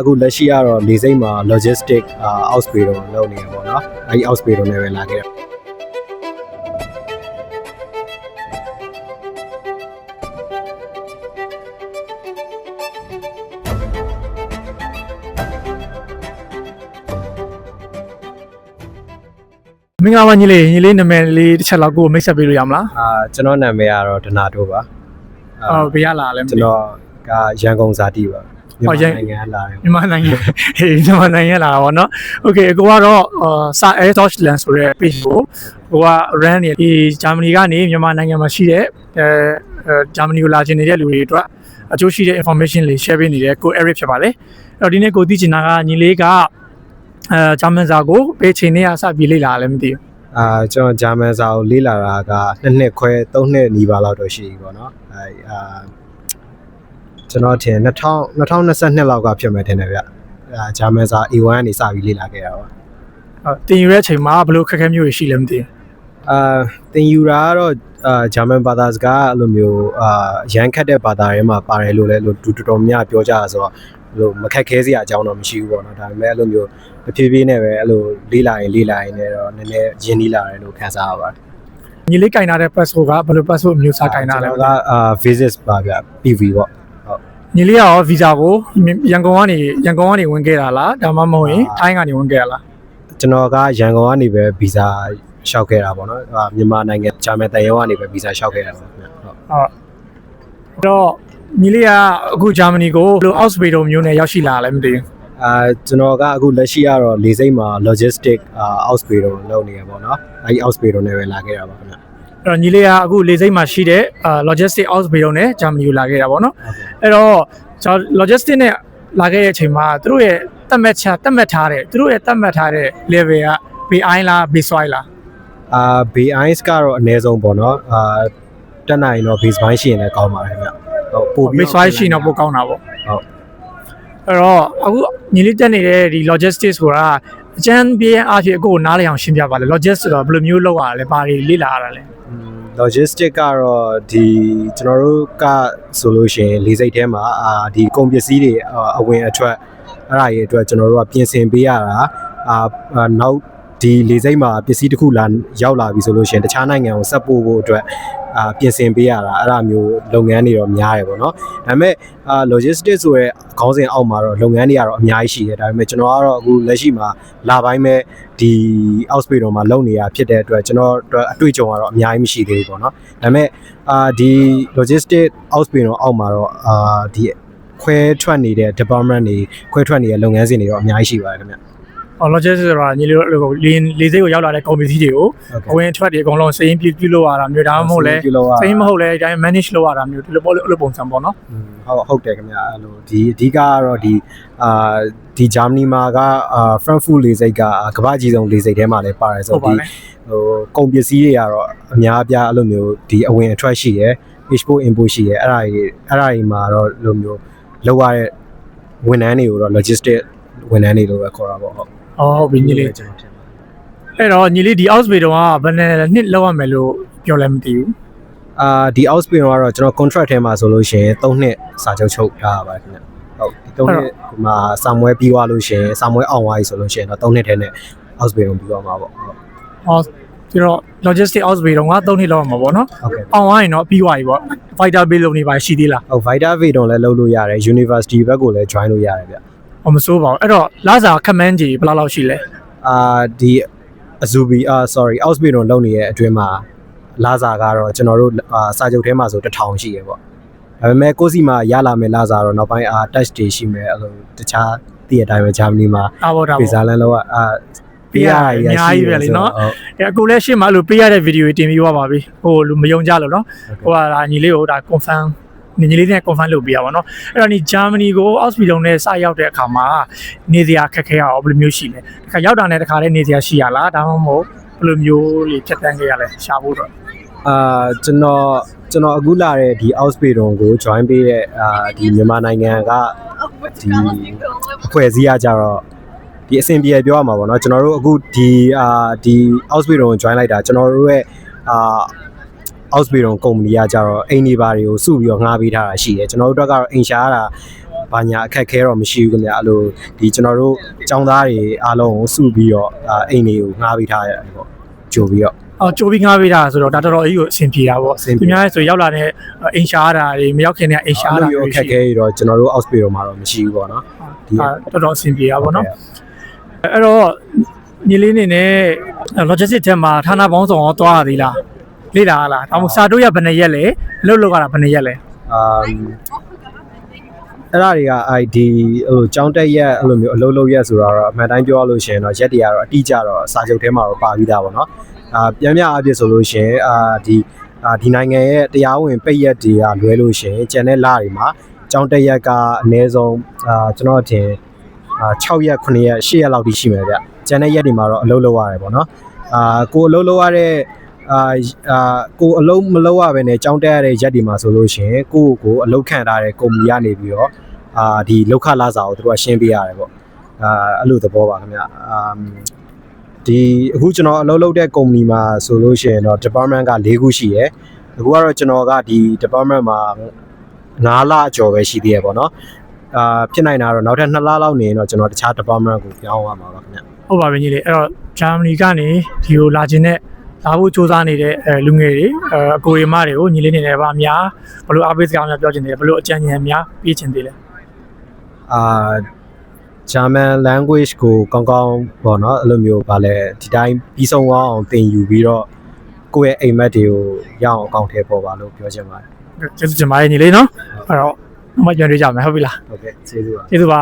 အခုလက်ရှိကတော့လေစိမ့်မှာ logistic outspace တော့လုပ်နေရပေါ့နော်အဲဒီ outspace တော့လည်းပဲလာခဲ့တာမင်္ဂလာပါညီလေးညီလေးနာမည်လေးတစ်ချက်လောက်ကိုမိတ်ဆက်ပေးလို့ရမလားအာကျွန်တော်နာမည်ကတော့ဒနာတိုးပါအာအော်ဘယ်ရလာလဲမကျွန်သိဘူးတော်ကရန်ကုန်ဇာတိပါ ဟောရန် နိုင်ငံလာတယ် မြန်မာနိုင်ငံဟေးမြန်မာနိုင်ငံလာတာဗောနော်โอเคကိုကတော့အာစာ Air Deutschland ဆိုတဲ့ page ကိုကိုက run နေဒီဂျာမနီကနေမြန်မာနိုင်ငံမှာရှိတဲ့အဲအဲဂျာမနီကိုလာခြင်းနေတဲ့လူတွေအတွက်အကျိုးရှိတဲ့ information လေး share ပေးနေတဲ့ကို Eric ဖြစ်ပါတယ်အဲ့တော့ဒီနေ့ကိုသိချင်တာကညီလေးကအဲဂျာမန်စာကိုဘယ်ချိန်နဲ့အစပြီးလေ့လာရလဲမသိဘူး အာကျွန်တော်ဂျာမန်စာကိုလေ့လာတာကနှစ်နှစ်ခွဲသုံးနှစ်နီးပါးလောက်တော့ရှိပြီပေါ့နော်အဲအာ ကျွန်တော်ထင်2000 2022လောက်ကဖြစ်မယ်ထင်တယ်ဗျအာဂျာမန်စာ A1 ကနေစပြီးလေ့လာခဲ့တာပါဟုတ်တင်ယူတဲ့အချိန်မှာဘယ်လိုခက်ခဲမျိုးတွေရှိလဲမသိဘူးအာသင်ယူတာကတော့အာဂျာမန်ဘာသာစကားအဲ့လိုမျိုးအာရန်ခတ်တဲ့ဘာသာတွေမှာပါတယ်လို့လည်းလို့တူတော်တော်များများပြောကြတာဆိုတော့အဲ့လိုမခက်ခဲစရာအကြောင်းတော့မရှိဘူးပေါ့နော်ဒါပေမဲ့အဲ့လိုမျိုးတဖြည်းဖြည်းနဲ့ပဲအဲ့လိုလေးလာရင်လေးလာရင်လည်းတော့နည်းနည်းရင်းနှီးလာတယ်လို့ခံစားရပါတယ်ညီလေးကင်ထားတဲ့ password ကဘယ်လို password မျိုးစားကင်ထားလဲကျွန်တော်ကအာ visit ပါဗျ PV ပေါ့ဟုတ် ညီလေးကရော visa ကိုရန်ကုန်ကနေရန်ကုန်ကနေဝင်ခဲ့တာလားဒါမှမဟုတ်ရင်ထိုင်းကနေဝင်ခဲ့တာလားကျွန်တော်ကရန်ကုန်ကနေပဲဗီဇာလျှောက်ခဲ့တာပေါ့နော်အာမြန်မာနိုင်ငံဂျာမန်တန်ရုံးကနေပဲဗီဇာလျှောက်ခဲ့တာပေါ့ဗျဟုတ်ဟုတ်အဲ့တော့ညီလေးကအခုဂျာမနီကိုဘယ်လို Ausbildung မျိုးနဲ့ရောက်ရှိလာလဲမသိဘူးအာကျွန်တော်ကအခုလက်ရှိကတော့လေစိမ့်မှာ logistic outspace တော့လုပ်နေရပေါ့နော်အဲဒီ outspace တော့လည်းပဲလာခဲ့တာပါခင်ဗျ အဲ့တော့ညီလေးကအခုလေစိတ်မှာရှိတဲ့အာ logistic Ausbildung နဲ့ဂျာမနီကိုလာခဲ့တာပေါ့နော်အဲ့တော့ကျွန်တော် logistic နဲ့လာခဲ့တဲ့အချိန်မှာသူတို့ရဲ့တတ်မှတ်ချက်တတ်မှတ်ထားတဲ့သူတို့ရဲ့တတ်မှတ်ထားတဲ့ level က B1 လား B2 လားအာ BIS ကတော့အနည်းဆုံးပေါ့နော်အာတက်နိုင်တော့ base ပိုင်းရှိရင်လည်းကောင်းပါတယ်ခင်ဗျဟုတ်ပို့ပြီး B2 ရှိရင်တော့ပိုကောင်းတာပေါ့ဟုတ်အဲ့တော့အခုညီလေးတက်နေတဲ့ဒီ logistics ဆိုတာအကျန်းပြင်းအားဖြင့်အခုကိုနားလည်အောင်ရှင်းပြပါလေ logistics ဆိုတာဘယ်လိုမျိုးလုပ်ရလဲဘာတွေလေ့လာရတာလဲ logistic ကတော့ဒီကျွန်တော်တို့ကဆိုလို့ရှိရင်လေစိတ်ထဲမှာအာဒီကုန်ပစ္စည်းတွေအာအဝင်အထွက်အဲ့ဒါကြီးအတွက်ကျွန်တော်တို့ကပြင်ဆင်ပေးရတာအာအာနောက် ဒီလေစိတ်မှာပစ္စည်းတစ်ခုလာရောက်လာပြီဆိုလို့ရှိရင်တခြားနိုင်ငံကိုဆက်ပို့ဖို့အတွက်အာပြင်ဆင်ပေးရတာအဲ့ဒါမျိုးလုပ်ငန်းတွေတော့များတယ်ပေါ့နော်ဒါပေမဲ့အာ logistics ဆိုရဲခေါင်းစဉ်အောက်မှာတော့လုပ်ငန်းတွေကတော့အများကြီးရှိတယ်ဒါပေမဲ့ကျွန်တော်ကတော့အခုလက်ရှိမှာလာပိုင်းမဲ့ဒီ outspace တော်မှာလုပ်နေရဖြစ်တဲ့အတွက်ကျွန်တော်တို့အတွေ့အကြုံကတော့အများကြီးမရှိသေးဘူးပေါ့နော်ဒါပေမဲ့အာဒီ logistic outspace တော်အောက်မှာတော့အာဒီခွဲထွက်နေတဲ့ department တွေခွဲထွက်နေတဲ့လုပ်ငန်းစဉ်တွေတော့အများကြီးရှိပါတယ်ခင်ဗျအော် logistics ဆိုတာညီလေးတို့လေလေစိတ်ကိုရောက်လာတဲ့ကုန်ပစ္စည်းတွေကိုဟုတ်ကဲ့အဝင်အထွက်တွေအကုန်လုံးစိရင်ပြုပြုလုပ်ရတာမျိုးဒါမှမဟုတ်လဲပြုလုပ်ရစိရင်မဟုတ်လဲဒီတိုင်း manage လုပ်ရတာမျိုးဒီလိုပေါ့လေအဲ့လိုပုံစံပေါ့နော်อืมဟုတ်ဟုတ်တယ်ခင်ဗျအဲ့လိုဒီအဓိကကတော့ဒီအာဒီဂျာမနီမှာကအာ Frankfurt လေဆိပ်ကကမ္ဘာကြီးဆုံးလေဆိပ်ထဲမှာလည်းပါတယ်ဆိုဟုတ်ပါတော့ဒီလေဟိုကုန်ပစ္စည်းတွေကတော့အများအပြားအဲ့လိုမျိုးဒီအဝင်အထွက်ရှိရယ် export import ရှိရယ်အဲ့ဒါကြီးအဲ့ဒါကြီးမှာတော့လိုမျိုးလောက်ရတဲ့ဝန်ထမ်းတွေကိုတော့ logistic ဝန်ထမ်းတွေလို့ပဲခေါ်တာပေါ့ဟုတ် အော်ဟုတ်ပြီညီလေးကျွန်တော်ထင်ပါတယ်အဲ့တော့ညီလေးဒီ Ausbildung ကဘယ်နဲ့နှစ်လောက်ရမယ်လို့ပြောလဲမသိဘူးအာဒီ outspace ကတော့ကျွန်တော် contract ထဲမှာဆိုလို့ရှိရင်3နှစ်စာချုပ်ချုပ်ထားရပါတယ်ခင်ဗျဟုတ်ဒီ3နှစ်ဒီမှာစာမွဲပြီးသွားလို့ရှိရင်စာမွဲအောင်သွားပြီဆိုလို့ရှိရင်တော့3နှစ်ထဲနဲ့ outspace ကိုပြီးသွားမှာပေါ့ဟုတ်အော်ဒီတော့ logistic Ausbildung က3နှစ်လောက်ရမှာပေါ့နော်ဟုတ်ကဲ့အောင်သွားရင်တော့ပြီးသွားပြီပေါ့ fighter bill လုပ်နေပါရှိသေးလားဟုတ် Vita V တော့လည်းလုပ်လို့ရတယ် University ဘက်ကိုလည်း join လို့ရတယ်ဗျ ဟောမစိုးပါဘူးအဲ့တော့လာစာခမန်းကြီးဘယ်လောက်လောက်ရှိလဲအာဒီ Azubi အာ sorry outspace တော့လုပ်နေတဲ့အတွင်းမှာလာစာကတော့ကျွန်တော်တို့အာစာချုပ်ထဲမှာဆို1000ရှိရပေါ့ဒါပေမဲ့ကိုယ့်စီမှာရလာမယ်လာစာတော့နောက်ပိုင်းအာ touch တွေရှိမယ်အဲ့လိုတခြားတည့်ရတိုင်းပဲဂျာမနီမှာအာဘောဒါဗီဇာပေါ့လန်လောက်အာပေးရတာအများကြီးပဲလေနော်ဟုတ်အဲ့အခုလည်းရှင်းမလို့ပေးရတဲ့ဗီဒီယိုတင်ပြီးသွားပါပြီဟိုလူမယုံကြလို့နော်ဟိုကဒါညီလေးကိုဒါ confirm ညီလေးနဲ့ confirm လုပ်ပေးရပါတော့အဲ့တော့ဒီဂျာမနီကို Ausbildung နဲ့စရောက်တဲ့အခါမှာနေစရာခက်ခဲရအောင်ဘယ်လိုမျိုးရှိလဲတခါရောက်တာနဲ့တခါလည်းနေစရာရှိရလားဒါမှမဟုတ်ဘယ်လိုမျိုးလေးဖြတ်တန်းခဲ့ရလဲရှာဖို့တော့အာကျွန်တော်ကျွန်တော်အခုလာတဲ့ဒီ outspace တုံကို join ပေးတဲ့အာဒီမြန်မာနိုင်ငံကဒီအဖွဲ့အစည်းအကြတော့ဒီအဆင်ပြေပြောရမှာပေါ့နော်ကျွန်တော်တို့အခုဒီအာဒီ outspace တုံကို join လိုက်တာကျွန်တော်တို့ရဲ့အာ outspace တုံကုမ္ပဏီကကြတော့အိမ်နေပါတွေကိုစုပြီးတော့ငှားပေးထားတာရှိတယ်ကျွန်တော်တို့အတွက်ကတော့အိမ်ရှာရတာဘာညာအခက်ခဲတော့မရှိဘူးခင်ဗျအဲ့လိုဒီကျွန်တော်တို့ចောင်းသားတွေအားလုံးကိုစုပြီးတော့အာအိမ်တွေကိုငှားပေးထားရတယ်ပေါ့ကြိုပြီးတော့အော်ကြိုးပြီးငှားပေးတာဆိုတော့ဒါတော်တော်အကြီးကိုအဆင်ပြေတာပေါ့အဆင်ပြေသူများဆိုရောက်လာတဲ့အိမ်ရှားတာတွေမရောက်ခင်တည်းကအိမ်ရှားအဲ့တာလိုမျိုးအခက်ခဲတွေတော့ကျွန်တော်တို့ hospital မှာတော့မရှိဘူးပေါ့နော်ဒီအာတော်တော်အဆင်ပြေတာပေါ့နော်အဲ့တော့ညီလေးနေနဲ့ logistic ထဲမှာဌာနပေါင်းဆောင်ရောတွားရသေးလား လေ့လာရလားဒါမှမဟုတ်စာတို့ရဘယ်နှစ်ရက်လဲအလုပ်လုပ်ရတာဘယ်နှစ်ရက်လဲအာအဲ့ဒါတွေက ID ဟိုចောင်းတက်ရက်အဲ့လိုမျိုးအလုပ်လုပ်ရက်ဆိုတော့အမှန်တိုင်းပြောရလို့ရှိရင်တော့ရက်တွေကတော့အတိအကျတော့စာချုပ်ထဲမှာတော့ပါပြီးသားပေါ့နော်အာပြန်ပြအပြည့်ဆိုလို့ရှိရင်အာဒီအာဒီနိုင်ငံရဲ့တရားဝင်ပိတ်ရက်တွေကလွဲလို့ရှိရင်ကျန်တဲ့လတွေမှာចောင်းတက်ရက်ကအနည်းဆုံးအာကျွန်တော်အထင်အာ6ရက်9ရက်10ရက်လောက်ထိရှိမယ်ဗျကျန်တဲ့ရက်တွေမှာတော့အလုပ်လုပ်ရတယ်ပေါ့နော်အာကိုအလုပ်လုပ်ရတဲ့ အာအာကိုအလုံးမလုံးရဘဲနဲ့ကြောင်းတက်ရတဲ့ရက်ဒီမှာဆိုလို့ရှိရင်ကိုယ့်ကိုယ်အလုတ်ခံထားတဲ့ကုမ္ပဏီကနေပြီးတော့အာဒီလောက်ခလာစာကိုသူတို့ကရှင်းပေးရတယ်ပေါ့အာအဲ့လိုသဘောပါခင်ဗျအာဒီအခုကျွန်တော်အလုပ်လုပ်တဲ့ကုမ္ပဏီမှာဆိုလို့ရှိရင်တော့ department က၄ခုရှိရယ်အခုကတော့ကျွန်တော်ကဒီ department မှာ9လအကျော်ပဲရှိသေးရပေါ့နော်အာဖြစ်နိုင်တာတော့နောက်ထပ်2လလောက်နေရင်တော့ကျွန်တော်တခြား department ကိုပြောင်းသွားမှာပါခင်ဗျဟုတ်ပါပြီညီလေးအဲ့တော့ဂျာမနီကနေဒီကိုလာခြင်းနဲ့ လာဖို့စူးစမ်းနေတဲ့အဲလူငယ်တွေအဲအကိုရီမတွေကိုညီလေးနေနဲ့ဗာအများဘလို့အားပေးစကားများပြောချင်တယ်ဘလို့အကြံဉာဏ်များပေးချင်သေးလဲအာ German language ကိုကောင်းကောင်းပေါ့နော်အဲ့လိုမျိုးဗာလဲဒီတိုင်းပြီးဆုံးသွားအောင်သင်ယူပြီးတော့ကိုယ့်ရဲ့အိမ်မက်တွေကိုရအောင်အကောင့်ထဲပေါ်ပါလို့ပြောချင်ပါတယ်ကျေးဇူးတင်ပါတယ်ညီလေးနော်အဲ့တော့နောက်မှပြန်တွေ့ကြမယ်ဟုတ်ပြီလားဟုတ်ကဲ့ကျေးဇူးပါကျေးဇူးပါ